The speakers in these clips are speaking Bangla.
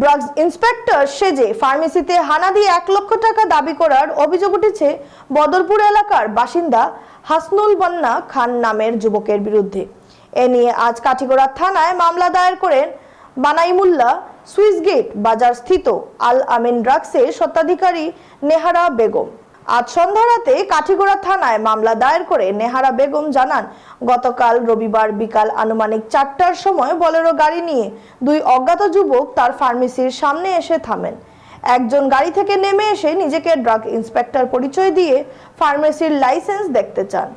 ড্রাগস ইন্সপেক্টর সেজে ফার্মেসিতে হানা দিয়ে এক লক্ষ টাকা দাবি করার অভিযোগ উঠেছে বদরপুর এলাকার বাসিন্দা হাসনুল বন্না খান নামের যুবকের বিরুদ্ধে। এ নিয়ে আজ কাঠিগড়া থানায় মামলা দায়ের করেন বানাইমুল্লা সুইসগেট বাজার স্থিত আল আমিন ড্রাগসের স্বত্বাধিকারী নেহারা বেগম। আজ সন্ধ্যা রাতে কাঠিগড়া থানায় মামলা দায়ের করে নেহারা বেগম জানান, গতকাল রবিবার বিকাল আনুমানিক চারটার সময় বলেরো গাড়ি নিয়ে দুই অজ্ঞাত যুবক তার ফার্মেসির সামনে এসে থামেন। একজন গাড়ি থেকে নেমে এসে নিজেকে ড্রাগ ইন্সপেক্টর পরিচয় দিয়ে ফার্মেসির লাইসেন্স দেখতে চান।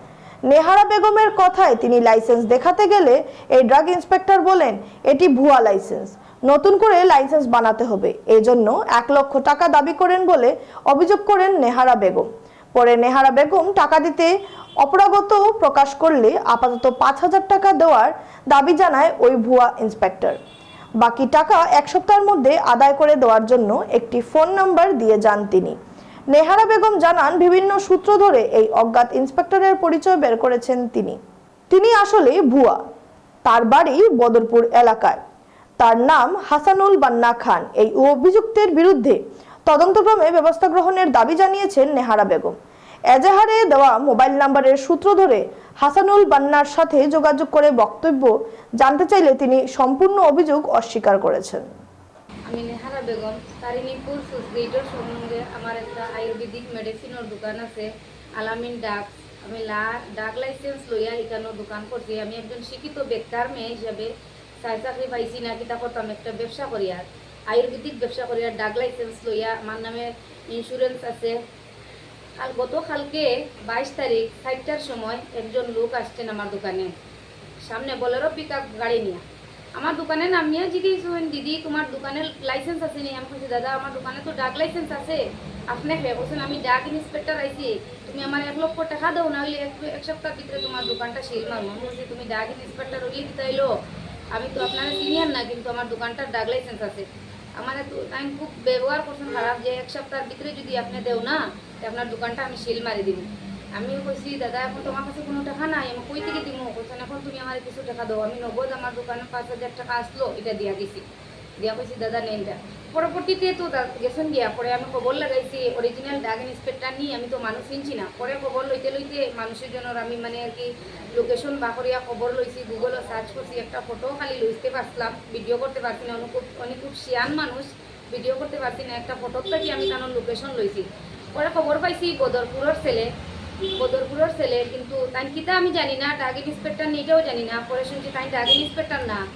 নেহারা বেগমের কথায় তিনি লাইসেন্স দেখাতে গেলে এই ড্রাগ ইন্সপেক্টর বলেন, এটি ভুয়া লাইসেন্স। নতুন করে লাইসেন্স বানাতে হবে। এজন্য এক লক্ষ টাকা দাবি করেন বলে অভিযোগ করেন নেহারা বেগম। পরে নেহারা বেগম টাকা দিতে অপরাগত প্রকাশ করলে আপাতত পাঁচ হাজার টাকা দেওয়ার দাবি জানায় ওই ভুয়া ইন্সপেক্টর। বাকি টাকা এক সপ্তাহের মধ্যে আদায় করে দেওয়ার জন্য একটি ফোন নাম্বার দিয়ে যান তিনি। নেহারা বেগম জানান, বিভিন্ন সূত্র ধরে এই অজ্ঞাত ইন্সপেক্টরের পরিচয় বের করেছেন তিনি। তিনি আসলে ভুয়া। তার বাড়ি বদরপুর এলাকায়। তার নাম হাসানুল বান্না খান। এই অভিযুক্তের বিরুদ্ধে তদন্তক্রমে ব্যবস্থা গ্রহণের দাবি জানিয়েছেন নেহারা বেগম। এজাহারে দেওয়া মোবাইল নাম্বারের সূত্র ধরে হাসানুল বান্নার সাথে যোগাযোগ করে বক্তব্য জানতে চাইলে তিনি সম্পূর্ণ অভিযোগ অস্বীকার করেছেন। আমি নেহারা বেগম তারিণীপুর সুসগেটের সম্বন্ধে আমার একটা আয়ুর্বেদিক মেডিসিনের দোকান আছে, আলামিন ডাক। আমি লা, ডাক লাইসেন্স লইয়া এখানেও দোকান করছি। আমি একজন শিক্ষিত বেকার মেয়ে হিসাবে চাকরি পাইছি না, কিতা করতাম? একটা ব্যবসা করি আর। আয়ুর্বেদিক ব্যবসা করি আর ডাক লাইসেন্স লইয়া আমার নামে ইন্স্যুরেন্স আছে। কাল গতকালকে বাইশ তারিখ, সাতটার সময় একজন লোক আসছেন আমার দোকানে। সামনে বলেরো পিক আপ গাড়ি নিয়ে। আমার দোকানে নামিয়ে জিজ্ঞেস হন দিদি, তোমার দোকানের লাইসেন্স আছে নি? আমি বলছি দাদা, আমার দোকানে তো ডাক লাইসেন্স আছে। আপনি খেয়ে বলছেন, আমি ডাক ইন্সপেক্টর আইছি। তুমি আমার এক লক্ষ টাকা দাও না হইলে এক সপ্তাহ ভিতরে তোমার দোকানটা সিল মারবো আমি বলছি, তুমি ডাক ইন্সপেক্টর হইলে দিতে হইল আমি তো আপনারা সিনিয়র না, কিন্তু আমার দোকানটার ডাক লাইসেন্স আছে। আমার আমি খুব ব্যবহার করছেন খারাপ যে এক সপ্তাহের ভিতরে যদি আপনি দেও না, তো আপনার দোকানটা আমি সিল মারি দিব। আমি কইছি, দাদা, এখন তোমার কাছে কোনো টাকা নাই, আমি কই থেকে দিব? বলছেন এখন তুমি আমার কিছু টাকা দাও, আমি নগদ আমার দোকানে পাঁচ হাজার টাকা আসলো, এটা দিয়া গেছি দিয়া কইছি, দাদা, নেন এটা পরবর্তীতে তো গেছেন গিয়া, পরে আমি খবর লাগাইছি অরিজিনাল ডাগ ইন্সপেক্টর নিয়ে আমি তো মানুষ চিনছি না। পরে খবর লইতে লইতে মানুষের জন্য আমি মানে আর কি লোকেশন বা করিয়া খবর লইছি গুগলে সার্চ করছি, একটা ফটো খালি লইতে পারছিলাম ভিডিও করতে পারছি না। অনেক অনেক খুব শিয়ান মানুষ ভিডিও করতে পারছি না, একটা ফটো থেকে আমি তার লোকেশন লইছি। পরে খবর পাইছি, বদরপুরের ছেলে বদরপুরের ছেলে, কিন্তু তাই কিতা আমি জানি না ডাগ ইন্সপেক্টর নিজেও জানি না, পরে শুনছি তাই ডাগ ইন্সপেক্টর না।